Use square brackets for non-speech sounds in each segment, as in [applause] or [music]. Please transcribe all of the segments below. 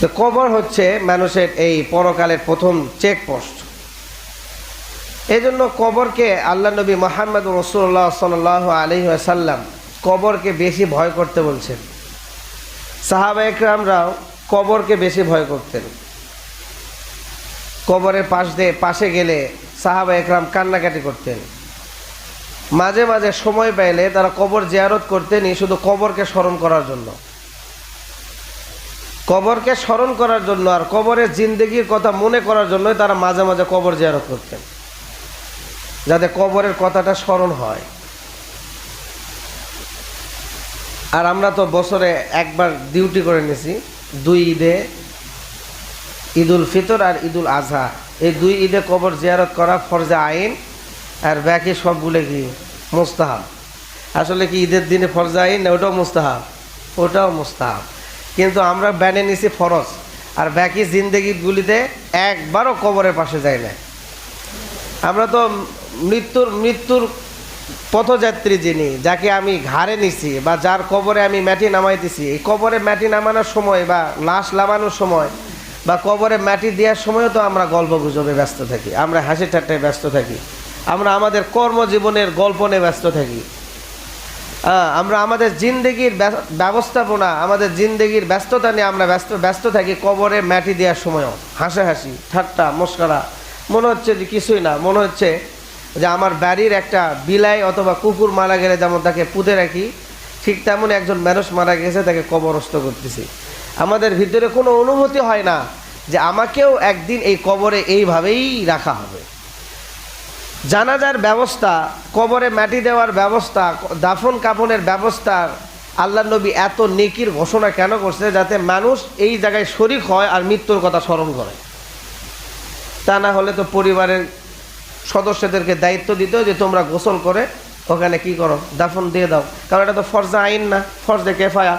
তো কবর হচ্ছে মানুষের এই পরকালের প্রথম চেকপোস্ট এই জন্য কবরকে আল্লাহ নবী মোহাম্মদ রসুল্লাহ সাল আসাল্লাম কবরকে বেশি ভয় করতে বলছেন। সাহাবা একরামরাও কবরকে বেশি ভয় করতেন। কবরের পাশ দিয়ে পাশে গেলে সাহাবা একরাম কান্নাকাটি করতেন। মাঝে মাঝে সময় পাইলে তারা কবর জিয়ারত করতেনই শুধু কবরকে স্মরণ করার জন্য। কবরকে স্মরণ করার জন্য আর কবরের জিন্দগির কথা মনে করার জন্যই তারা মাঝে মাঝে কবর জিয়ারত করতেন। যাতে কবরের কথাটা স্মরণ হয়। আর আমরা তো বছরে একবার ডিউটি করে নিছি দুই ঈদে ঈদুল ফিতর আর ঈদুল আজহা এই দুই ঈদে কবর জিয়ারত করা ফরজা আইন আর বাকি সবগুলো কি মুস্তাহাব। আসলে কি ঈদের দিনে ফরজা আইন না ওটাও মুস্তাহাব? ওটাও মুস্তাহাব। কিন্তু আমরা ব্যানে নিছি ফরজ, আর বাকি জিন্দগিগুলিতে একবারও কবরের পাশে যাই না আমরা তো মৃত্যুর মৃত্যুর পথযাত্রী যিনি, যাকে আমি ঘাড়ে নিছি বা যার কবরে আমি মাটি নামাইতেছি এই কবরে মাটি নামানোর সময় বা লাশ নামানোর সময় বা কবরে মাটি দেওয়ার সময়ও তো আমরা গল্প গুজবে ব্যস্ত থাকি, আমরা হাসি ঠাট্টায় ব্যস্ত থাকি, আমরা আমাদের কর্মজীবনের গল্প নিয়ে ব্যস্ত থাকি। আমরা আমাদের জিন্দগির ব্যব- ব্যবস্থাপনা, আমাদের জিন্দগির ব্যস্ততা নিয়ে আমরা ব্যস্ত ব্যস্ত থাকি কবরে মাটি দেওয়ার সময়ও। হাসাহাসি ঠাট্টা, মস্করা। মনে হচ্ছে যে কিছুই না, মনে হচ্ছে যে আমার বাড়ির একটা বিলাই অথবা কুকুর মারা গেলে যেমন তাকে পুঁতে রাখি, ঠিক তেমন একজন মানুষ মারা গেছে তাকে কবরস্থ করতেছি। আমাদের ভিতরে কোনো অনুভূতি হয় না যে আমাকেও একদিন এই কবরে এইভাবেই রাখা হবে। জানাজার ব্যবস্থা, কবরে মাটি দেওয়ার ব্যবস্থা, দাফন কাফনের ব্যবস্থা, আল্লাহ নবী এত নেকির ঘোষণা কেন করছে যাতে মানুষ এই জায়গায় শরিক হয় আর মৃত্যুর কথা স্মরণ করে? তা না হলে তো পরিবারের সদস্যদেরকে দায়িত্ব দিত যে তোমরা গোসল করে, ওখানে কি করো? দাফন দিয়ে দাও। কারণ এটা তো ফরজা আইন না, ফরজে কেফায়া।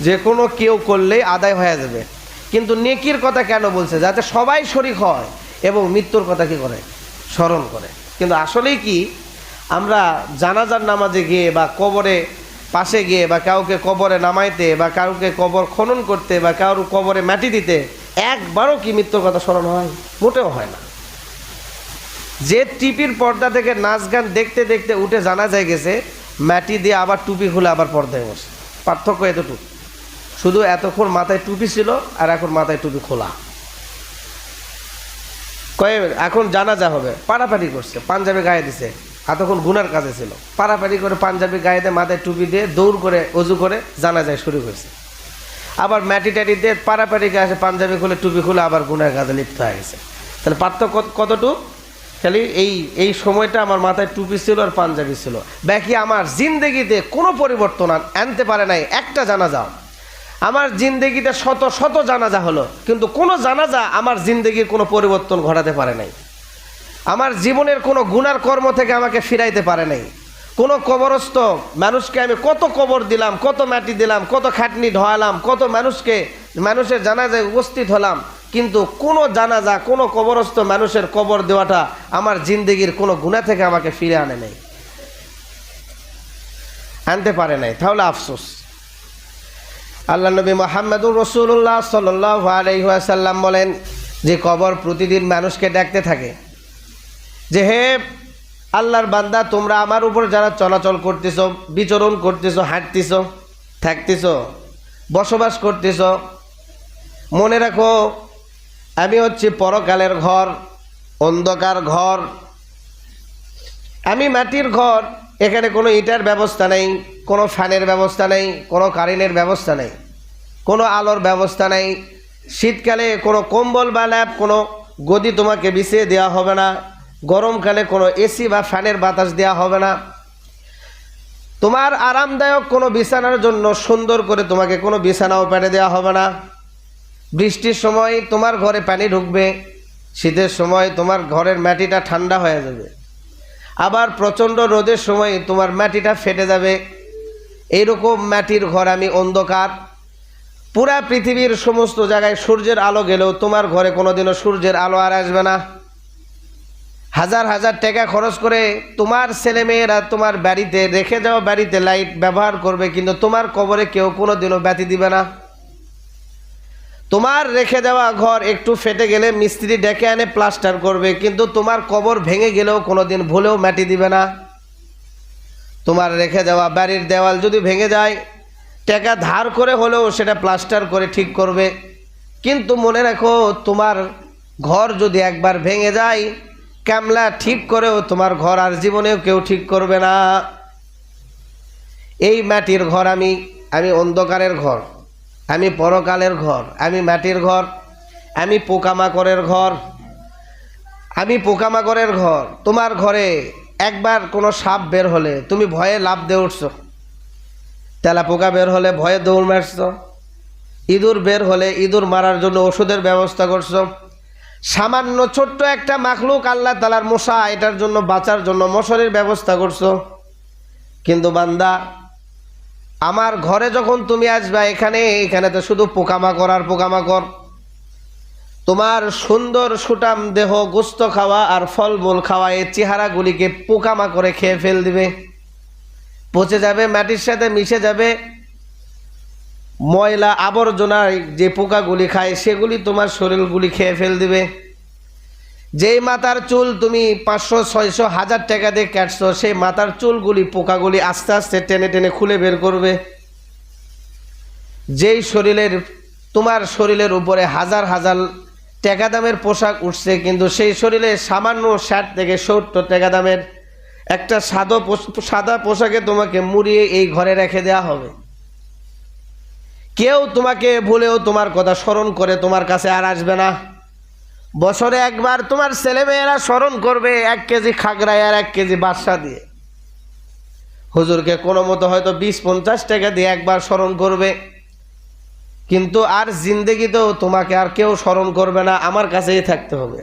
যে কোনো কেউ করলেই আদায় হয়ে যাবে। কিন্তু নেকির কথা কেন বলছে? যাতে সবাই শরিক হয় এবং মৃত্যুর কথা কি করে? স্মরণ করে। কিন্তু আসলেই কি, আমরা জানাজার নামাজে গিয়ে বা কবরে পাশে গিয়ে বা কাউকে কবরে নামাইতে বা কাউকে কবর খনন করতে বা কারোর কবরে মাটি দিতে একবারও কি মৃত্যুর কথা স্মরণ হয়? মোটেও হয় না। যে টিপির পর্দা থেকে নাচ গান দেখতে দেখতে উঠে জানা যায় গেছে, মাটি দিয়ে আবার টুপি খুলে আবার পর্দায় বসে। পার্থক্য এতটুকু। শুধু এতক্ষণ মাথায় টুপি ছিল আর এখন মাথায় টুপি খোলা। কয়ে, এখন জানাজা হবে। পাড়াপাড়ি করছে, পাঞ্জাবি গায়ে দিছে। এতক্ষণ গুনার কাজে ছিল। পাড়াপাড়ি করে পাঞ্জাবি গায়ে দিয়ে মাথায় টুপি দিয়ে দৌড় করে, অজু করে জানাজায় শুরু করেছে। আবার ম্যাটি ট্যাটি দিয়ে পাড়াপাড়ি গায়ে পাঞ্জাবি খুলে, টুপি খুলে আবার গুনার কাজে লিপ্ত হয়ে গেছে। তাহলে পার্থক্য কত- কতটুকু? খালি এই এই সময়টা আমার মাথায় টুপি ছিল আর পাঞ্জাবি ছিল। বাকি আমার জিন্দেগিতে কোনো পরিবর্তন আন- আনতে পারে নাই। একটা জানাজা। আমার জিন্দগিতে শত শত জানাজা হলো, কিন্তু কোনো জানাজা আমার জিন্দগির কোনো পরিবর্তন ঘটাতে পারে নাই। আমার জীবনের কোনো গুনার কর্ম থেকে আমাকে ফিরাইতে পারে নাই। কোনো কবরস্থ মানুষকে আমি কত কবর দিলাম, কত মাটি দিলাম, কত খাটনি ঢোয়ালাম, কত মানুষকে, মানুষের জানাজায় উপস্থিত হলাম, কিন্তু কোনো জানাজা, কোনো কবরস্থ মানুষের কবর দেওয়াটা আমার জিন্দগির কোনো গুণা থেকে আমাকে ফিরে আনে নাই। আনতে পারে নাই। তাহলে আফসোস। আল্লাহ নবী মোহাম্মদুর রসুল্লাহ সাল্লাহ আলহাসাল্লাম বলেন, যে কবর প্রতিদিন মানুষকে ডাকতে থাকে। যে হে আল্লাহর বান্দা, তোমরা আমার উপর যারা চলাচল করতেছ, বিচরণ করতেছ, হাঁটতেছ, থাকতেছ, বসবাস করতেছ, মনে রাখো, আমি হচ্ছে পরকালের ঘর, অন্ধকার ঘর। আমি মাটির ঘর এখানে কোনো ইটার ব্যবস্থা নেই, কোনো ফ্যানের ব্যবস্থা নেই, কোনো কারেন্টের ব্যবস্থা নেই, কোনো আলোর ব্যবস্থা নেই। শীতকালে কোনো কম্বল বা ল্যাব, কোনো গদি তোমাকে বিছিয়ে দেওয়া হবে না। গরমকালে কোনো এসি বা ফ্যানের বাতাস দেওয়া হবে না। তোমার আরামদায়ক কোনো বিছানার জন্য সুন্দর করে তোমাকে কোনো বিছানাও প্যানে দেওয়া হবে না। বৃষ্টির সময় তোমার ঘরে পানি ঢুকবে, শীতের সময় তোমার ঘরের মাটিটা ঠান্ডা হয়ে যাবে। আবার প্রচণ্ড রোদের সময় তোমার মাটিটা ফেটে যাবে। এইরকম মাটির ঘর আমি অন্ধকার। পুরা পৃথিবীর সমস্ত জায়গায় সূর্যের আলো গেলেও তোমার ঘরে কোনোদিনও সূর্যের আলো আর আসবে না। হাজার হাজার টাকা খরচ করে তোমার ছেলেমেয়েরা তোমার বাড়িতে রেখে যাওয়া বাড়িতে লাইট ব্যবহার করবে, কিন্তু তোমার কবরে কেউ কোনোদিনও ব্যতি দিবে না। তোমার রেখে দেওয়া ঘর একটু ফেটে গেলে মিস্ত্রি ডেকে আনে প্লাস্টার করবে, কিন্তু তোমার কবর ভেঙে গেলেও কোনোদিন ভুলেও মাটি দিবে না। তোমার রেখে দেওয়া বাড়ির দেওয়াল যদি ভেঙে যায়, টাকা ধার করে হলেও সেটা প্লাস্টার করে ঠিক করবে। কিন্তু মনে রাখো, তোমার ঘর যদি একবার ভেঙে যায়, ক্যামলা ঠিক করেও তোমার ঘর আর জীবনেও কেউ ঠিক করবে না। এই মাটির ঘর আমি আমি অন্ধকারের ঘর। আমি পরকালের ঘর, আমি মাটির ঘর, আমি পোকামাকড়ের ঘর, আমি পোকামাকড়ের ঘর। তোমার ঘরে একবার কোনো সাপ বের হলে তুমি ভয়ে লাভ দিয়ে উঠছো। তেলা পোকা বের হলে ভয়ে দৌড় মারছ। ইঁদুর বের হলে ইঁদুর মারার জন্য ওষুধের ব্যবস্থা করছ। সামান্য ছোট্ট একটা মাখলুক আল্লাহ তালার মশা এটার জন্য বাঁচার জন্য মশারির ব্যবস্থা করছ। কিন্তু বান্দা আমার ঘরে যখন তুমি আসবা, এখানে এখানে তো শুধু পোকামাকড় আর পোকামাকড়। তোমার সুন্দর সুটাম দেহ গোস্ত খাওয়া আর ফলমূল খাওয়া এই চেহারাগুলিকে পোকামাকড়ে খেয়ে ফেল দিবে। পচে যাবে, মাটির সাথে মিশে যাবে। ময়লা আবর্জনায় যে পোকাগুলি খায়, সেগুলি তোমার শরীরগুলি খেয়ে ফেল দিবে। যেই মাথার চুল তুমি পাঁচশো, ছয়শো, হাজার টাকা দিয়ে কাটছো, সেই মাথার চুলগুলি, পোকাগুলি আস্তে আস্তে টেনে টেনে খুলে বের করবে। যেই শরীরের, তোমার শরীরের উপরে হাজার হাজার টাকা দামের পোশাক উঠছে, কিন্তু সেই শরীরে সামান্য ষাট থেকে সত্তর টাকা দামের একটা সাদা সাদা পোশাকে তোমাকে মুড়িয়ে এই ঘরে রেখে দেওয়া হবে। কেউ তোমাকে ভুলেও তোমার কথা স্মরণ করে তোমার কাছে আর আসবে না। বছরে একবার তোমার ছেলেমেয়েরা স্মরণ করবে এক কেজি খাগড়ায় আর এক কেজি বাদশা দিয়ে। হুজুরকে কোনো মতো হয়তো বিশ পঞ্চাশ টাকা দিয়ে একবার স্মরণ করবে। কিন্তু আর জিন্দেগিতেও তোমাকে আর কেউ স্মরণ করবে না, আমার কাছেই থাকতে হবে।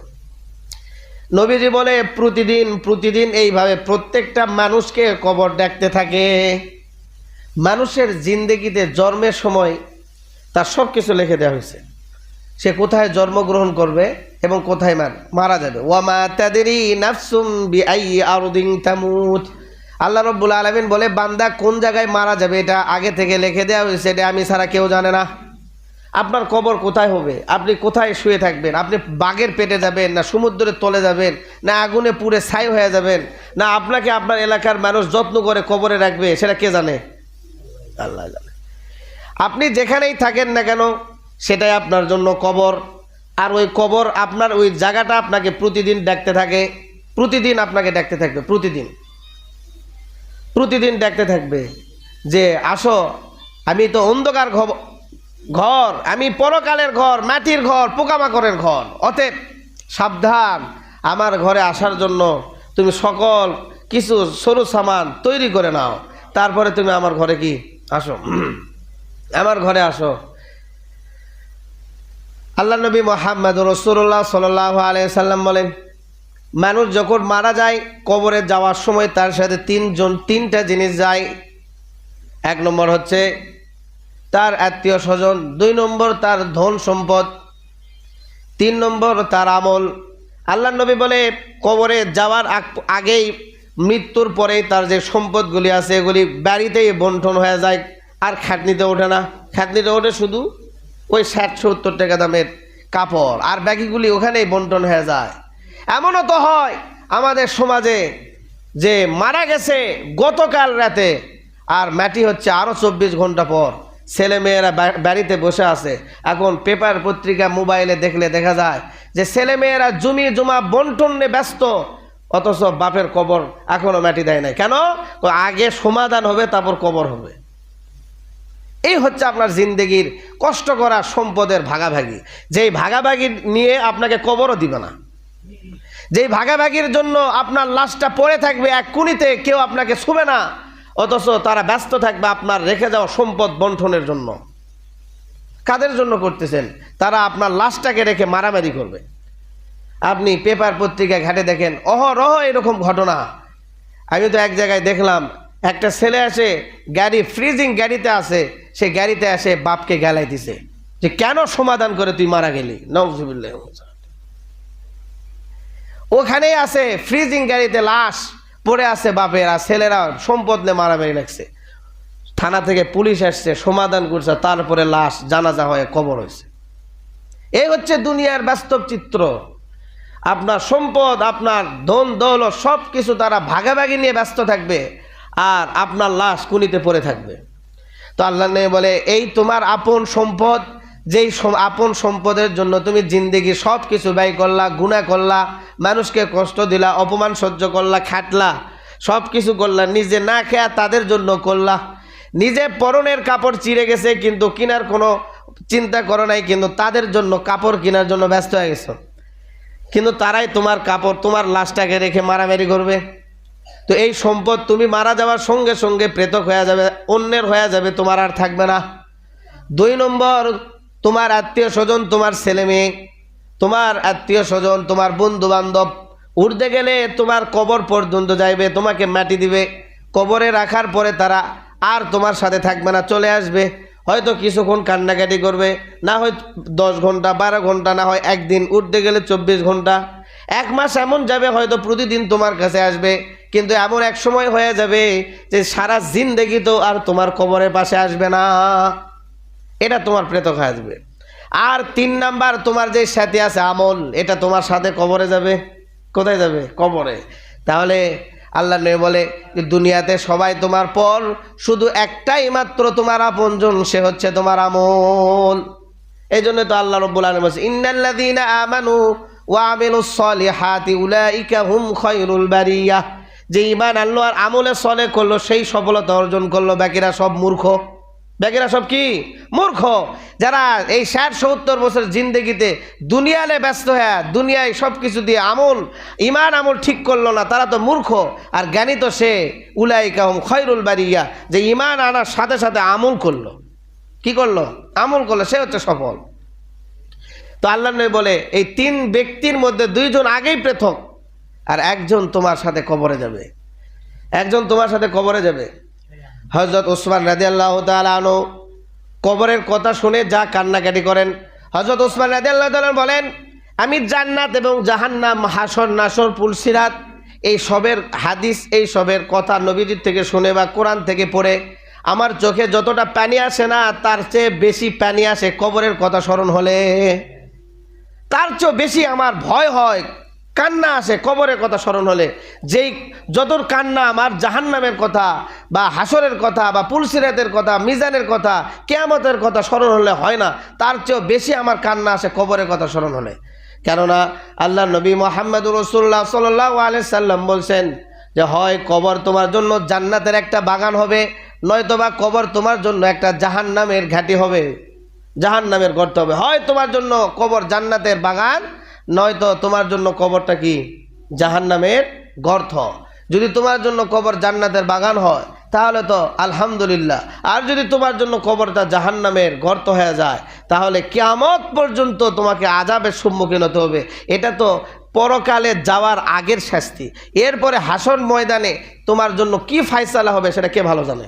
নবীজি বলে, প্রতিদিন প্রতিদিন এইভাবে প্রত্যেকটা মানুষকে কবর ডাকতে থাকে। মানুষের জিন্দেগিতে জন্মের সময় তার সব কিছু লিখে দেওয়া হয়েছে। সে কোথায় জন্মগ্রহণ করবে? এবং কোথায় মার? মারা যাবে। ওয়ামা তাদেরই নাফসুম আই আল্লাহ রব্বুল আলমিন বলে, বান্দা কোন জায়গায় মারা যাবে এটা আগে থেকে লিখে দেওয়া হয়েছে, এটা আমি ছাড়া কেউ জানে না। আপনার কবর কোথায় হবে? আপনি কোথায় শুয়ে থাকবেন? আপনি বাঘের পেটে যাবেন, না সমুদ্রের তলে যাবেন, না আগুনে পুড়ে ছাই হয়ে যাবেন, না আপনাকে আপনার এলাকার মানুষ যত্ন করে কবরে রাখবে, সেটা কে জানে? আল্লাহ জানে। আপনি যেখানেই থাকেন না কেন, সেটাই আপনার জন্য কবর। আর ওই কবর আপনার, ওই জায়গাটা আপনাকে প্রতিদিন ডাকতে থাকে। প্রতিদিন আপনাকে ডাকতে থাকবে, প্রতিদিন। প্রতিদিন ডাকতে থাকবে যে, আসো, আমি তো অন্ধকার ঘর, আমি পরকালের ঘর, মাটির ঘর, পোকামাকড়ের ঘর। অতএব সাবধান, আমার ঘরে আসার জন্য তুমি সকল কিছু সরু সামান তৈরি করে নাও। তারপরে তুমি আমার ঘরে কি? আসো। [clears throat] আমার ঘরে আসো। আল্লাহ নবী মোহাম্মদ রসুল্লাহ সাল্লাহ আলিয়াল্লাম বলেন, মানুষ যখন মারা যায় কবরে যাওয়ার সময় তার সাথে তিনজন, তিনটা জিনিস যায়। এক নম্বর হচ্ছে তার আত্মীয় স্বজন, দুই নম্বর তার ধন সম্পদ, তিন নম্বর তার আমল। আল্লাহ নবী বলে, কবরে যাওয়ার আগ- আগেই মৃত্যুর পরেই তার যে সম্পদগুলি আছে, এগুলি বাড়িতেই বন্টন হয়ে যায়, আর খাটনিতে ওঠে না। খাটনিতে ওঠে শুধু ওই ষাট সত্তর টাকা দামের কাপড়, আর বাকিগুলি ওখানেই বন্টন হয়ে যায়। এমনও তো হয় আমাদের সমাজে যে মারা গেছে গতকাল রাতে, আর মাটি হচ্ছে আরও চব্বিশ ঘণ্টা পর। ছেলে মেয়েরা বাড়িতে বসে আছে। এখন পেপার পত্রিকা, মোবাইলে দেখলে দেখা যায় যে ছেলে মেয়েরা জমি জমা বন্টনে ব্যস্ত, অথচ বাপের কবর এখনও মাটি দেয় নাই। কেন? আগে সমাধান হবে, তারপর কবর হবে। এই হচ্ছে আপনার জিন্দেগির কষ্ট করা সম্পদের ভাগাভাগি। যেই ভাগাভাগি নিয়ে আপনাকে কবরও দিবে না। যেই ভাগাভাগির জন্য আপনার লাশটা পড়ে থাকবে এক কুনিতে, কেউ আপনাকে ছুবে না। অথচ তারা ব্যস্ত থাকবে আপনার রেখে যাওয়া সম্পদ বন্টনের জন্য। কাদের জন্য করতেছেন? তারা আপনার লাশটাকে রেখে মারামারি করবে। আপনি পেপার পত্রিকা ঘাটে দেখেন, অহরহ এরকম ঘটনা। আমি তো এক জায়গায় দেখলাম একটা ছেলে আসে, গাড়ি ফ্রিজিং গাড়িতে আসে, সে গাড়িতে আসে বাপকে গেলাই দিছে। যে কেন সমাধান করে তুই মারা গেলি? নজুবিল্লাহ ওখানেই আছে ফ্রিজিং গাড়িতে লাশ, পড়ে আছে বাপের ছেলেরা সম্পদ নিয়ে মারামারি লাগছে। থানা থেকে পুলিশ আসছে, সমাধান করছে, তারপরে লাশ, জানাজা হয়ে কবর হয়েছে। এই হচ্ছে দুনিয়ার বাস্তব চিত্র। আপনার সম্পদ, আপনার ধন দৌল সব কিছু তারা ভাগাভাগি নিয়ে ব্যস্ত থাকবে। আর আপনার লাশ কুনিতে পড়ে থাকবে। তো আল্লাহ নেই বলে, এই তোমার আপন সম্পদ, যেই আপন সম্পদের জন্য তুমি জিন্দেগি সব কিছু ব্যয় করলা গুণা করলা, মানুষকে কষ্ট দিলা, অপমান সহ্য করলা, খাটলা সব কিছু করলা, নিজে না খেয়া তাদের জন্য করলা। নিজে পরনের কাপড় চিড়ে গেছে, কিন্তু কেনার কোনো চিন্তা করো নাই, কিন্তু তাদের জন্য কাপড় কেনার জন্য ব্যস্ত হয়ে গেছো। কিন্তু তারাই তোমার কাপড়, তোমার লাশটাকে রেখে মারামারি করবে। তো এই সম্পদ তুমি মারা যাওয়ার সঙ্গে সঙ্গে প্রেতক হয়ে যাবে, অন্যের হয়ে যাবে, তোমার আর থাকবে না। দুই নম্বর, তোমার আত্মীয় স্বজন, তোমার ছেলে মেয়ে, তোমার আত্মীয় স্বজন, তোমার বন্ধু বান্ধব উঠতে গেলে তোমার কবর পর্যন্ত যাইবে, তোমাকে মাটি দিবে। কবরে রাখার পরে তারা আর তোমার সাথে থাকবে না, চলে আসবে। হয়তো কিছুক্ষণ কান্নাকাটি করবে, না হয় দশ ঘণ্টা, বারো ঘণ্টা, না হয় একদিন। উঠতে গেলে চব্বিশ ঘণ্টা। এক মাস এমন যাবে হয়তো প্রতিদিন তোমার কাছে আসবে, কিন্তু এমন এক সময় হয়ে যাবে যে সারা জিন্দেগি তো আর তোমার কবরের পাশে আসবে না। এটা তোমার প্রেতক আসবে। আর তিন নাম্বার, তোমার যে সাথে আছে আমল, এটা তোমার সাথে কবরে যাবে? কোথায় যাবে? কবরে। তাহলে আল্লাহ নবী বলে দুনিয়াতে সবাই তোমার পর, শুধু একটাই মাত্র তোমার আপনজন, সে হচ্ছে তোমার আমল। এই জন্য তো আল্লাহ রব্বুল আলম বলছে, ইন্নাল্লাযীনা আমানু ওয়া আমিলুস সলিহাতি উলাইকা হুম খায়রুল বারিয়া। যে ইমান আল্লাহ আর আমলে সলে করল, সেই সফলতা অর্জন করল। বাকিরা সব মূর্খ। বাকিরা সব কি? মূর্খ। যারা এই ষাট সত্তর বছর জিন্দগিতে দুনিয়ালে ব্যস্ত হ্যাঁ দুনিয়ায় সব কিছু দিয়ে আমল ইমান আমল ঠিক করল না, তারা তো মূর্খ। আর জ্ঞানী তো সে উলাই কাহম খয়রুল বারিয়া। যে ইমান আনার সাথে সাথে আমল করল। কি করল? আমল করল, সে হচ্ছে সফল। তো আল্লাহ নবী বলে, এই তিন ব্যক্তির মধ্যে দুইজন আগেই পৃথক আর একজন তোমার সাথে কবরে যাবে। একজন তোমার সাথে কবরে যাবে। হজরত ওসমান রাজি আল্লাহ তালন কবরের কথা শুনে যা কান্নাকাটি করেন। হজরত ওসমান রাজি আল্লাহ তালন বলেন, আমি জান্নাত এবং জাহান্নাম, হাসর, নাসর, পুলসিরাত, এই সবের হাদিস, এই সবের কথা নবীজির থেকে শুনে বা কোরআন থেকে পড়ে, আমার চোখে যতটা পানি আসে না, তার চেয়ে বেশি পানি আসে কবরের কথা স্মরণ হলে। তার চেয়েও বেশি আমার ভয় হয়। কান্না আসে, কবরের কথা স্মরণ হলে। যেই যতর কান্না আমার জাহান্নামের কথা বা হাসরের কথা বা পুলসিরাতের কথা, মিজানের কথা, কেয়ামতের কথা স্মরণ হলে হয় না। তার চেয়েও বেশি আমার কান্না আসে, কবরের কথা স্মরণ হলে। কেননা আল্লাহ নবী মোহাম্মদ রসুল্লাহ সাল্লাহ সাল্লাম বলছেন যে, হয়, কবর তোমার জন্য জান্নাতের একটা বাগান হবে, নয়তোবা কবর তোমার জন্য একটা জাহান্নামের ঘাঁটি হবে। জাহান নামের গর্ত হবে। হয় তোমার জন্য কবর জান্নাতের বাগান, নয়তো তোমার জন্য কবরটা কি? জাহান নামের গর্ত। যদি তোমার জন্য কবর জান্নাতের বাগান হয়, তাহলে তো আলহামদুলিল্লাহ। আর যদি তোমার জন্য কবরটা জাহান নামের গর্ত হয়ে যায়, তাহলে কিয়ামত পর্যন্ত তোমাকে আজাবের সম্মুখীন হতে হবে। এটা তো পরকালে যাওয়ার আগের শাস্তি। এরপরে হাসন ময়দানে তোমার জন্য কি ফায়সালা হবে, সেটা কে ভালো জানে?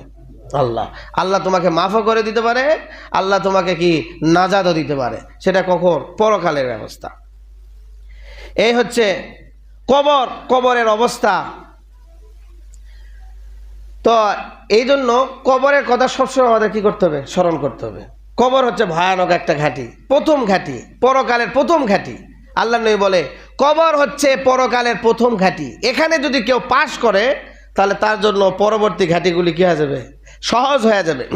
আল্লাহ। আল্লাহ তোমাকে মাফও করে দিতে পারে, আল্লাহ তোমাকে কি নাজাদও দিতে পারে। সেটা কখন? পরকালের ব্যবস্থা। এই হচ্ছে কবর, কবরের অবস্থা। তো এই জন্য কবরের কথা সবসময় আমাদের কি করতে হবে? স্মরণ করতে হবে। কবর হচ্ছে ভয়ানক একটা ঘাঁটি, প্রথম ঘাঁটি, পরকালের প্রথম ঘাঁটি। আল্লাহ নবী বলে, কবর হচ্ছে পরকালের প্রথম ঘাঁটি। এখানে যদি কেউ পাশ করে, তাহলে তার জন্য পরবর্তী ঘাঁটিগুলি কী হয়ে যাবে? সহজ হয়ে যাবে।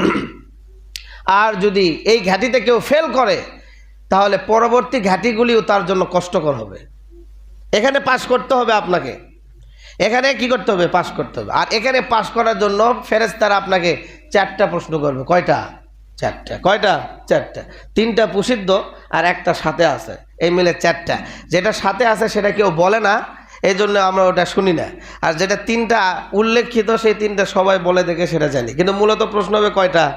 আর যদি এই ঘাঁটিতে কেউ ফেল করে, তাহলে পরবর্তী ঘাঁটিগুলিও তার জন্য কষ্টকর হবে। এখানে পাশ করতে হবে আপনাকে। এখানে কি করতে হবে? পাশ করতে হবে। আর এখানে পাশ করার জন্য ফেরেস্তারা আপনাকে চারটা প্রশ্ন করবে। কয়টা? চারটা। কয়টা? চারটা। তিনটা প্রসিদ্ধ আর একটা সাথে আছে। এই মিলে চারটা। যেটা সাথে আছে সেটা কেউ বলে না। এই জন্য আমরা ওটা শুনি না। আর যেটা তিনটা উল্লেখিত, সেই তিনটা সবাই বলে দেখে সেটা জানি। কিন্তু মূলত প্রশ্ন হবে কয়টা?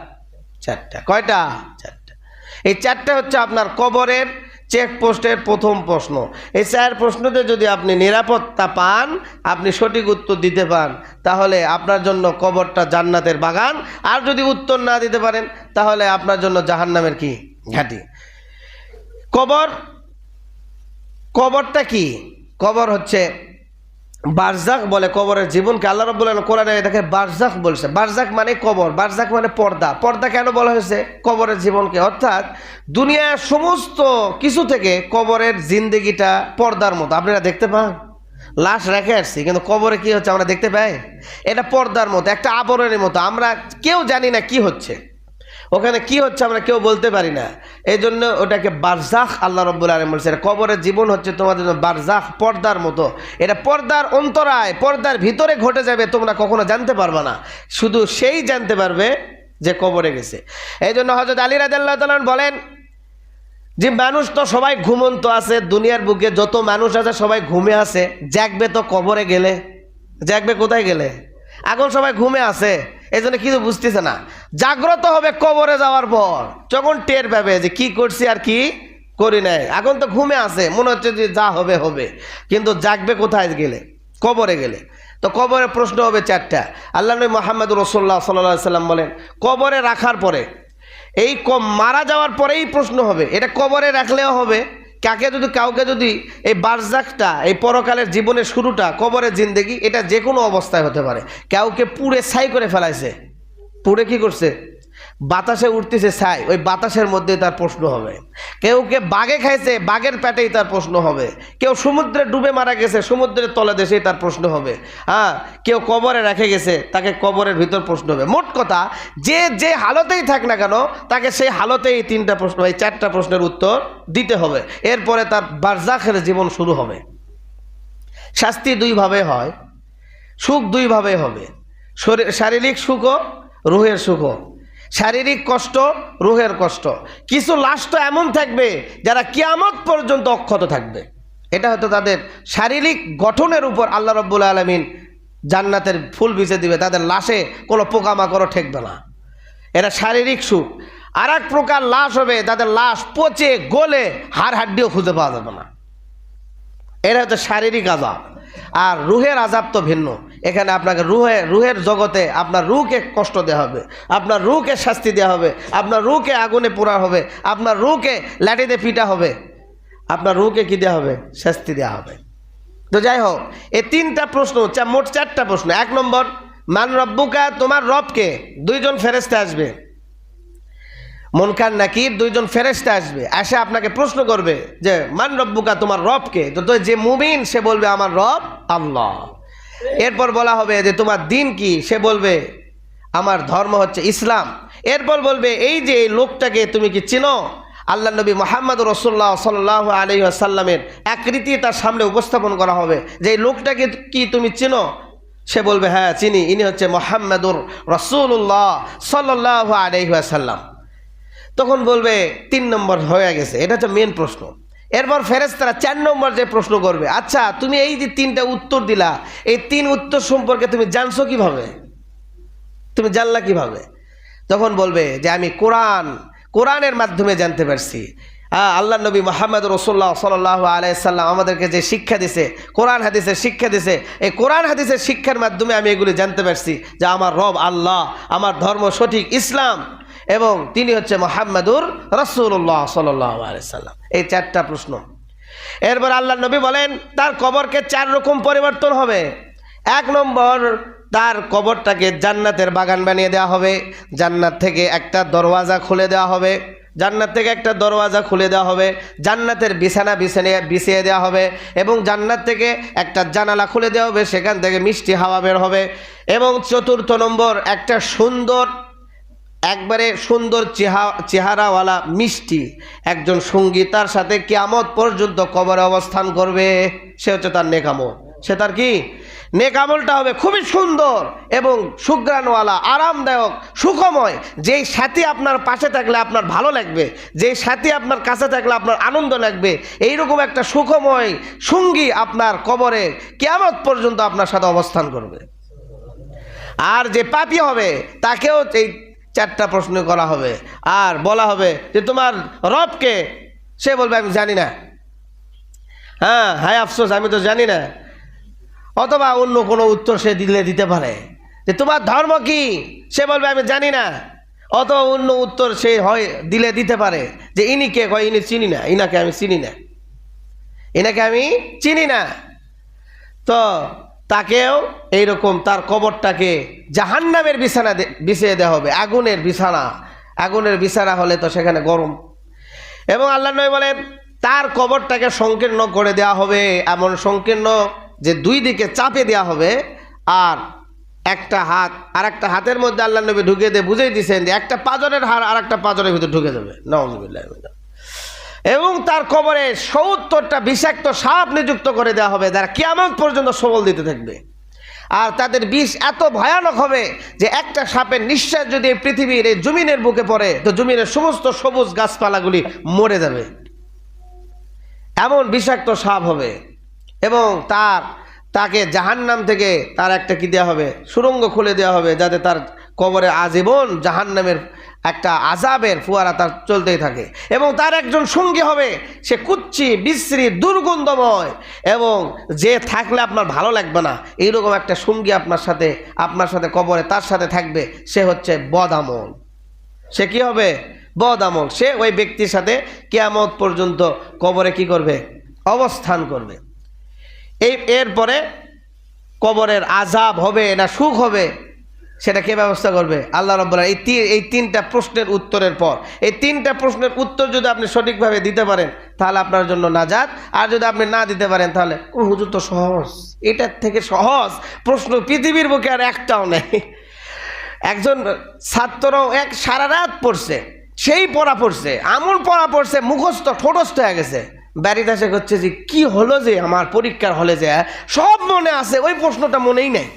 চারটা। কয়টা? চারটা। এই চারটা হচ্ছে আপনার কবরের চেকপোস্টের প্রথম প্রশ্ন। এই চার প্রশ্নতে যদি আপনি নিরাপত্তা পান, আপনি সঠিক উত্তর দিতে পান, তাহলে আপনার জন্য কবরটা জান্নাতের বাগান। আর যদি উত্তর না দিতে পারেন, তাহলে আপনার জন্য জাহান্নামের কি? ঘাঁটি। কবর, কবরটা কি? কবর হচ্ছে বারজাক বলে কবরের জীবনকে আল্লাহ রব্বুল আলম কোরআনে এটাকে বারজাক বলছে। বারজাক মানে কবর, বারজাক মানে পর্দা। পর্দা কেন বলা হয়েছে? কবরের জীবনকে। অর্থাৎ দুনিয়ার সমস্ত কিছু থেকে কবরের জিন্দগিটা পর্দার মতো। আপনারা দেখতে পান? লাশ রেখে আসছি, কিন্তু কবরে কি হচ্ছে আমরা দেখতে পাই? এটা পর্দার মতো, একটা আবরণের মতো। আমরা কেউ জানি না কি হচ্ছে। ওখানে কি হচ্ছে আমরা কেউ বলতে পারি না। এই জন্য ওটাকে বারজাখ আল্লাহ রব্বুল আলম বলছে। এটা কবরের জীবন হচ্ছে তোমাদের জন্য বারজাখ পর্দার মতো। এটা পর্দার অন্তরায়, পর্দার ভিতরে ঘটে যাবে তোমরা কখনো জানতে পারবে না। শুধু সেই জানতে পারবে যে কবরে গেছে। এই জন্য হজরত আলী রাজাল্লাহ বলেন, যে মানুষ তো সবাই ঘুমন্ত আছে, দুনিয়ার বুকে যত মানুষ আছে সবাই ঘুমে আছে, জাগবে তো কবরে গেলে। জাগবে কোথায় গেলে? এখন সবাই ঘুমে আছে। এই জন্য কিছু বুঝতেছে না। জাগ্রত হবে কবরে যাওয়ার পর। যখন টের পাবে যে কি করছি আর কি করি নাই। এখন তো ঘুমে আছে, মনে হচ্ছে যে যা হবে হবে। কিন্তু জাগবে কোথায় গেলে? কবরে গেলে। তো কবরে প্রশ্ন হবে চারটা। আল্লাহ নবী মোহাম্মদ রসোল্লা সাল্লাহ সাল্লাম বলেন, কবরে রাখার পরে। এই কম মারা যাওয়ার পরেই প্রশ্ন হবে, এটা কবরে রাখলেও হবে? কাকে যদি, কাউকে যদি এই বারজাকটা এই পরকালের জীবনের শুরুটা, কবরের জিন্দেগি, এটা যে কোনো অবস্থায় হতে পারে। কাউকে পুড়ে ছাই করে ফেলাইছে। পুড়ে কি করছে? বাতাসে উঠতেছে, ছাই, ওই বাতাসের মধ্যে তার প্রশ্ন হবে। কেউ কে বাঘে খাইছে, বাঘের পেটেই তার প্রশ্ন হবে। কেউ সমুদ্রে ডুবে মারা গেছে, সমুদ্রের তলে দেশেই তার প্রশ্ন হবে। হ্যাঁ কেউ কবরে রেখে গেছে, তাকে কবরের ভিতর প্রশ্ন হবে। মোট কথা, যে যে হালতেই থাক না কেন, তাকে সেই হালতেই তিনটা প্রশ্ন, এই চারটা প্রশ্নের উত্তর দিতে হবে। এরপরে তার বারজাখের জীবন শুরু হবে। শাস্তি দুইভাবে হয়। সুখ দুইভাবে হবে। শরীর, শারীরিক সুখও, রুহের সুখও। শারীরিক কষ্ট, রুহের কষ্ট। কিছু লাশ তো এমন থাকবে যারা কিয়ামত পর্যন্ত অক্ষত থাকবে। এটা হয়তো তাদের শারীরিক গঠনের উপর আল্লাহ রব্বুল আলমিন জান্নাতের ফুল বিছে দিবে। তাদের লাশে কোনো পোকামাকড়ও ঠেকবে না। এটা শারীরিক সুখ। আর এক প্রকার লাশ হবে, তাদের লাশ পচে, গলে, হাড় হাড্ডিও খুঁজে পাওয়া যাবে না। এটা হচ্ছে শারীরিক আজাব আর রুহের আজাব তো ভিন্ন। এখানে আপনাকে রুহে, রুহের জগতে আপনার রুকে কষ্ট দেওয়া হবে, আপনার রুকে শাস্তি দেওয়া হবে, আপনার রুকে আগুনে পোড়া হবে, আপনার রুকে লাঠিতে পিটা হবে, আপনার রুকে কি দেওয়া হবে? শাস্তি দেওয়া হবে। তো যাই হোক এই তিনটা প্রশ্ন মোট চারটা প্রশ্ন। এক নম্বর, মান রব্বুকা, তোমার রবকে দুইজন ফেরেস্তে আসবে। মনকার নাকি দুইজন ফেরেস্তে আসবে। আসে আপনাকে প্রশ্ন করবে যে, মান রব্বুকা, তোমার রবকে? তো তো যে মুমিন, সে বলবে, আমার রব আল্লাহ। এরপর বলা হবে যে তোমার দিন কি? সে বলবে, আমার ধর্ম হচ্ছে ইসলাম। এরপর বলবে, এই যে এই লোকটাকে তুমি কি চিনো? আল্লাহ নবী মোহাম্মদ রসুল্লাহ সাল্লাহ আলী আসাল্লামের আকৃতি তার সামনে উপস্থাপন করা হবে যে এই লোকটাকে কি তুমি চিনো? সে বলবে হ্যাঁ চিনি। ইনি হচ্ছে মোহাম্মদুর রসুল্লাহ সাল্লাহ আলহি আসাল্লাম তখন বলবে, তিন নম্বর হয়ে গেছে। এটা হচ্ছে মেন প্রশ্ন। এরপর ফেরেস্তারা চার নম্বর যে প্রশ্ন করবে আচ্ছা তুমি এই যে তিনটা উত্তর দিলা, এই তিন উত্তর সম্পর্কে তুমি জানছো কীভাবে? তুমি জানলা কীভাবে? তখন বলবে যে আমি কোরআন, কোরআনের মাধ্যমে জানতে পারছি। হ্যাঁ আল্লাহ নবী মোহাম্মদ রসোল্লা সাল্লাহ আলাইসাল্লাম আমাদেরকে যে শিক্ষা দিছে, কোরআন হাদিসের শিক্ষা দিছে, এই কোরআন হাদিসের শিক্ষার মাধ্যমে আমি এগুলি জানতে পারছি যে আমার রব আল্লাহ, আমার ধর্ম সঠিক, ইসলাম। এবং তিনি হচ্ছে মোহাম্মদুর রসুল্লাহ সাল্লাহ আলাইসাল্লাম এই চারটা প্রশ্ন। এরপর আল্লাহ নবী বলেন, তার কবরকে চার রকম পরিবর্তন হবে। এক নম্বর, তার কবরটাকে জান্নাতের বাগান বানিয়ে দেওয়া হবে। জান্নাত থেকে একটা দরওয়াজা খুলে দেওয়া হবে। জান্নাত থেকে একটা দরওয়াজা খুলে দেওয়া হবে। জান্নাতের বিছানা বিছানে বিছিয়ে দেওয়া হবে এবং জান্নাত থেকে একটা জানালা খুলে দেওয়া হবে। সেখান থেকে মিষ্টি হাওয়া বের হবে। এবং চতুর্থ নম্বর, একটা সুন্দর একবারে সুন্দর চেহা, চেহারাওয়ালা, মিষ্টি একজন সঙ্গী তার সাথে কিয়ামত পর্যন্ত কবরে অবস্থান করবে। সে হচ্ছে তার নেকামল। সে তার কি? নেকামলটা হবে খুবই সুন্দর এবং সুগ্রানওয়ালা আরামদায়ক, সুখময়। যেই সাথী আপনার পাশে থাকলে আপনার ভালো লাগবে, যেই সাথী আপনার কাছে থাকলে আপনার আনন্দ লাগবে, এইরকম একটা সুখময় সঙ্গী আপনার কবরে কিয়ামত পর্যন্ত আপনার সাথে অবস্থান করবে। আর যে পাপি হবে, তাকেও এই চারটা প্রশ্ন করা হবে। আর বলা হবে যে তোমার রবকে সে বলবে, আমি জানি না। হ্যাঁ হায় আফসোস, আমি তো জানি না। অথবা অন্য কোনো উত্তর সে দিলে দিতে পারে। যে তোমার ধর্ম কি? সে বলবে, আমি জানি না। অথবা অন্য উত্তর সে হয়, দিলে দিতে পারে। যে ইনি কে? কয়, ইনি চিনি না। ইনাকে আমি চিনি না। এনাকে আমি চিনি না। তো তাকেও এইরকম তার কবরটাকে জাহান্নামের বিছানা বিছিয়ে দেওয়া হবে, আগুনের বিছানা। আগুনের বিছানা হলে তো সেখানে গরম। এবং আল্লাহ নবী বলেন তার কবরটাকে সংকীর্ণ করে দেওয়া হবে, এমন সংকীর্ণ যে দুই দিকে চাপে দেওয়া হবে, আর একটা হাত আর একটা হাতের মধ্যে আল্লাহ নবী ঢুকে দিয়ে বুঝেই দিয়েছেন যে একটা পাজরের হার আর একটা পাজরের ভিতরে ঢুকে যাবে। নওয়াজবিল্লাহ এবং তার কবরে সত্তরটা বিষাক্ত সাপ নিযুক্ত করে দেওয়া হবে, যারা কেমন পর্যন্ত সবল দিতে থাকবে। আর তাদের বিষ এত ভয়ানক হবে যে একটা সাপের নিঃশ্বাস যদি পৃথিবীর এই জমিনের বুকে পড়ে, তো জমিনের সমস্ত সবুজ গাছপালাগুলি মরে যাবে। এমন বিষাক্ত সাপ হবে এবং তার, তাকে জাহান্নাম থেকে তার একটা কি দেওয়া হবে? সুরঙ্গ খুলে দেওয়া হবে, যাতে তার কবরে আজীবন জাহান্নামের একটা আজাবের ফুয়ারা তার চলতেই থাকে এবং তার একজন সঙ্গী হবে সে কুচ্ছি, বিশ্রী, দুর্গন্ধময় এবং যে থাকলে আপনার ভালো লাগবে না, এইরকম একটা সঙ্গী আপনার সাথে আপনার সাথে কবরে তার সাথে থাকবে, সে হচ্ছে বদামল সে কি হবে? বদ আমল সে ওই ব্যক্তির সাথে কেয়ামত পর্যন্ত কবরে কি করবে? অবস্থান করবে। এই, এরপরে কবরের আজাব হবে না সুখ হবে সেটা কে ব্যবস্থা করবে? আল্লাহ রব্বুল্লাহ এই তিন এই তিনটা প্রশ্নের উত্তরের পর। এই তিনটা প্রশ্নের উত্তর যদি আপনি সঠিকভাবে দিতে পারেন, তাহলে আপনার জন্য নাজাত। আর যদি আপনি না দিতে পারেন, তাহলে, ও হুজুর তো সহজ। এটার থেকে সহজ প্রশ্ন পৃথিবীর বুকে আর একটাও নেই। একজন ছাত্ররাও এক সারা রাত পড়ছে, সেই পড়া পড়ছে এমন পড়া পড়ছে, মুখস্থ, ঠোঁটস্থ হয়ে গেছে। বাড়িতে করছে যে, কি হলো যে, আমার পরীক্ষার হলে যে সব মনে আছে, ওই প্রশ্নটা মনেই নেই।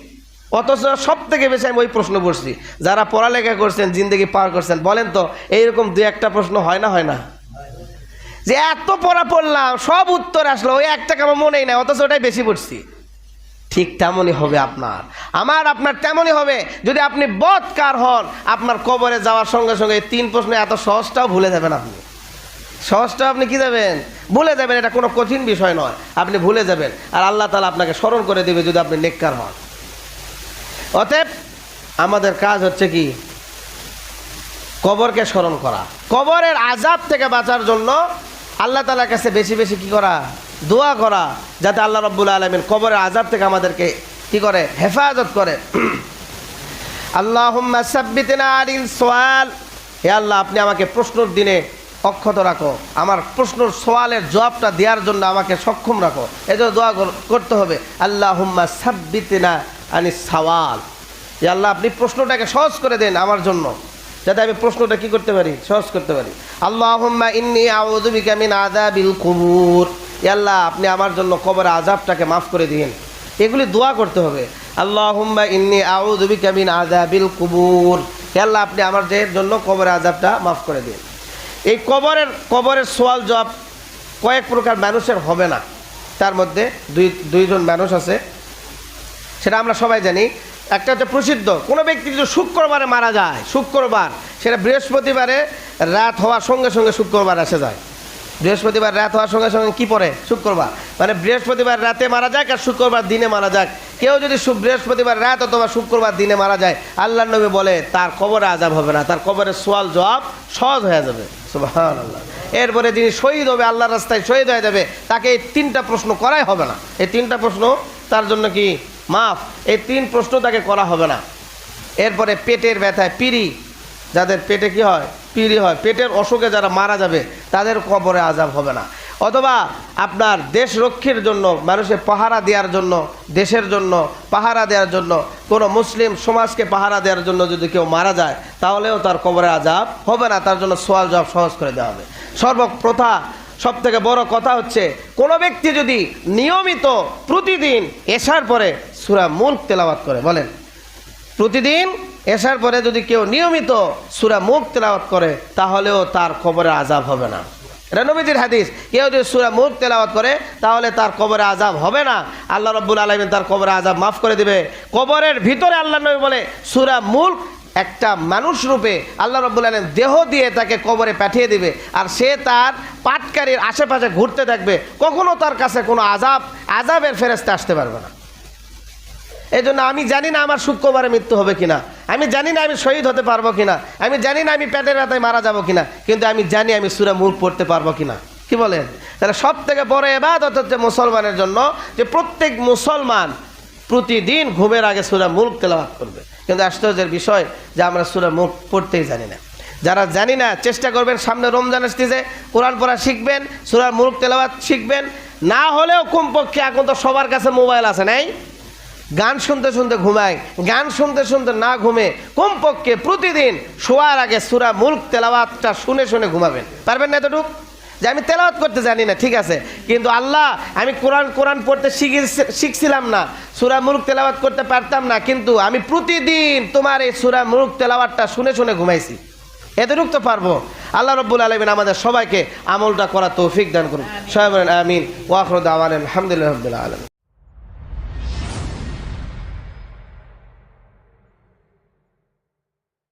অথচ সব থেকে বেশি আমি ওই প্রশ্ন পড়ছি যারা পড়ালেখা করছেন, জিন্দগি পার করছেন, বলেন তো, এইরকম দু একটা প্রশ্ন হয় না হয় না? যে এত পড়া পড়লাম, সব উত্তর আসলো, ওই একটা আমার মনেই নাই, অথচ ওটাই বেশি পড়ছি। ঠিক তেমনই হবে আপনার। আমার, আপনার তেমনই হবে। যদি আপনি বৎকার হন, আপনার কবরে যাওয়ার সঙ্গে সঙ্গে তিন প্রশ্ন এত সহজটাও ভুলে যাবেন আপনি। সহজটাও আপনি কি যাবেন? ভুলে যাবেন, এটা কোনো কঠিন বিষয় নয়। আপনি ভুলে যাবেন। আর আল্লাহ তালা আপনাকে স্মরণ করে দেবে যদি আপনি নেককার হন। অতএব আমাদের কাজ হচ্ছে কি? কবরকে স্মরণ করা। কবরের আজাব থেকে বাঁচার জন্য আল্লাহ তালার কাছে বেশি বেশি কি করা? দোয়া করা, যাতে আল্লাহ রব্বুল আলমিন কবরের আজাব থেকে আমাদেরকে কি করে? হেফাজত করে। আল্লাহ সোয়াল। হে আল্লাহ, আপনি আমাকে প্রশ্নর দিনে অক্ষত রাখো। আমার প্রশ্নর সোয়ালের জবাবটা দেওয়ার জন্য আমাকে সক্ষম রাখো। এজন্য দোয়া কর- করতে হবে। আল্লাহ হুম্মা সাব্বিতিনা আনি সওয়াল। হে আল্লাহ, আপনি প্রশ্নটাকে সহজ করে দেন আমার জন্য, যাতে আমি প্রশ্নটা কি করতে পারি? সহজ করতে পারি। আল্লাহ ইন্নি আউযুবিকা মিন আযাবিল কুবুর। আল্লাহ, আপনি আমার জন্য কবর আজাবটাকে মাফ করে দিন এগুলি দোয়া করতে হবে। আল্লাহ ইন্নি আউযুবিকা মিন আযাবিল কুবুর। হে আল্লাহ, আপনি আমার যে জন্য কবরের আজাবটা মাফ করে দিন এই কবরের কবরের সোয়াল জবাব কয়েক প্রকার মানুষের হবে না। তার মধ্যে দুই, দুইজন মানুষ আছে। সেটা আমরা সবাই জানি। একটা হচ্ছে প্রসিদ্ধ। কোনো ব্যক্তি যদি শুক্রবারে মারা যায়, শুক্রবার, সেটা বৃহস্পতিবারে রাত হওয়ার সঙ্গে সঙ্গে শুক্রবার এসে যায়। বৃহস্পতিবার রাত হওয়ার সঙ্গে সঙ্গে কী পড়ে? শুক্রবার। মানে বৃহস্পতিবার রাতে মারা যাক আর শুক্রবার দিনে মারা যাক। কেউ যদি বৃহস্পতিবার রাত অথবা শুক্রবার দিনে মারা যায় আল্লাহ নবী বলে, তার কবরে আজাব হবে না। তার কবরের সোয়াল জবাব সহজ হয়ে যাবে। এরপরে যিনি শহীদ হবে, আল্লাহর রাস্তায় শহীদ হয়ে যাবে, তাকে এই তিনটা প্রশ্ন করাই হবে না। এই তিনটা প্রশ্ন তার জন্য কি? মাফ। এই তিন প্রশ্ন তাকে করা হবে না। এরপরে পেটের ব্যথায় পিড়ি। যাদের পেটে কি হয়? পিড়ি হয়। পেটের অসুখে যারা মারা যাবে, তাদের কবরে আজাব হবে না। অথবা আপনার দেশ রক্ষীর জন্য, মানুষের পাহারা দেওয়ার জন্য, দেশের জন্য, পাহারা দেওয়ার জন্য, কোনো মুসলিম সমাজকে পাহারা দেওয়ার জন্য যদি কেউ মারা যায়, তাহলেও তার কবরে আজাব হবে না। তার জন্য সোয়াল জবাব সহজ করে দেওয়া হবে। সর্বপ্রথা সব থেকে বড় কথা হচ্ছে, কোনো ব্যক্তি যদি নিয়মিত প্রতিদিন এসার পরে সুরা মুল্ক তেলাওয়াত করে, বলেন। প্রতিদিন এসার পরে যদি কেউ নিয়মিত সুরা মুখ তেলাওয়াত করে, তাহলেও তার কবরে আজাব হবে না। এটা নবীজির হাদিস। কেউ যদি সুরা মুখ তেলাওয়াত করে, তাহলে তার কবরে আজাব হবে না। আল্লাহ রব্বুল আলমিন তার কবরে আজাব মাফ করে দিবে। কবরের ভিতরে আল্লাহ নবী বলে, সুরা মুল্ক একটা মানুষ রূপে আল্লাহ রব্বুল আলম দেহ দিয়ে তাকে কবরে পাঠিয়ে দিবে। আর সে তার পাটকারির আশেপাশে ঘুরতে থাকবে কখনো তার কাছে কোনো আজাব আজাবের ফেরেস্তে আসতে পারবে না। এই জন্য আমি জানি না আমার শুক্রবারে মৃত্যু হবে কিনা। আমি জানি না আমি শহীদ হতে পারব কিনা। আমি জানি না আমি পেটের ব্যথায় মারা যাব কিনা। কিন্তু আমি জানি আমি সুরা মুখ পড়তে পারব কিনা। কি বলেন? তাহলে সব থেকে বড় এবাদত হচ্ছে মুসলমানের জন্য যে প্রত্যেক মুসলমান প্রতিদিন ঘুমের আগে সুরা মুল্ক তেলাওয়াত করবে। কিন্তু আশ্চর্যের বিষয় যে আমরা সুরা মুখ পড়তেই জানি না। যারা জানি না, চেষ্টা করবেন সামনে রমজান আসতেছে, কোরআন পড়া শিখবেন সুরার মুল্ক তেলাওয়াত শিখবেন। না হলেও কমপক্ষে এখন তো সবার কাছে মোবাইল আছে, নাই? গান শুনতে শুনতে ঘুমায়, গান শুনতে শুনতে না ঘুমে কমপক্ষে প্রতিদিন শোয়ার আগে সুরা মুল্ক তেলাওয়াতটা শুনে শুনে ঘুমাবেন। পারবেন না এতটুকু? যে আমি তেলাওয়াত করতে জানি না, ঠিক আছে? কিন্তু আল্লাহ, আমি কোরআন কোরআন পড়তে শিখি শিখছিলাম না, সুরা মুরুখ তেলাওয়াত করতে পারতাম না, কিন্তু আমি প্রতিদিন তোমার এই সুরা মুরুখ তেলাওয়াতটা শুনে শুনে ঘুমাইছি। এতটুক তো পারব। আল্লাহ রব্বুল আলমিন আমাদের সবাইকে আমলটা করা তৌফিক দান করুন। সবাই বলেন, আমিন। আওয়ান আলহামদুলিল্লাহ আলমিন।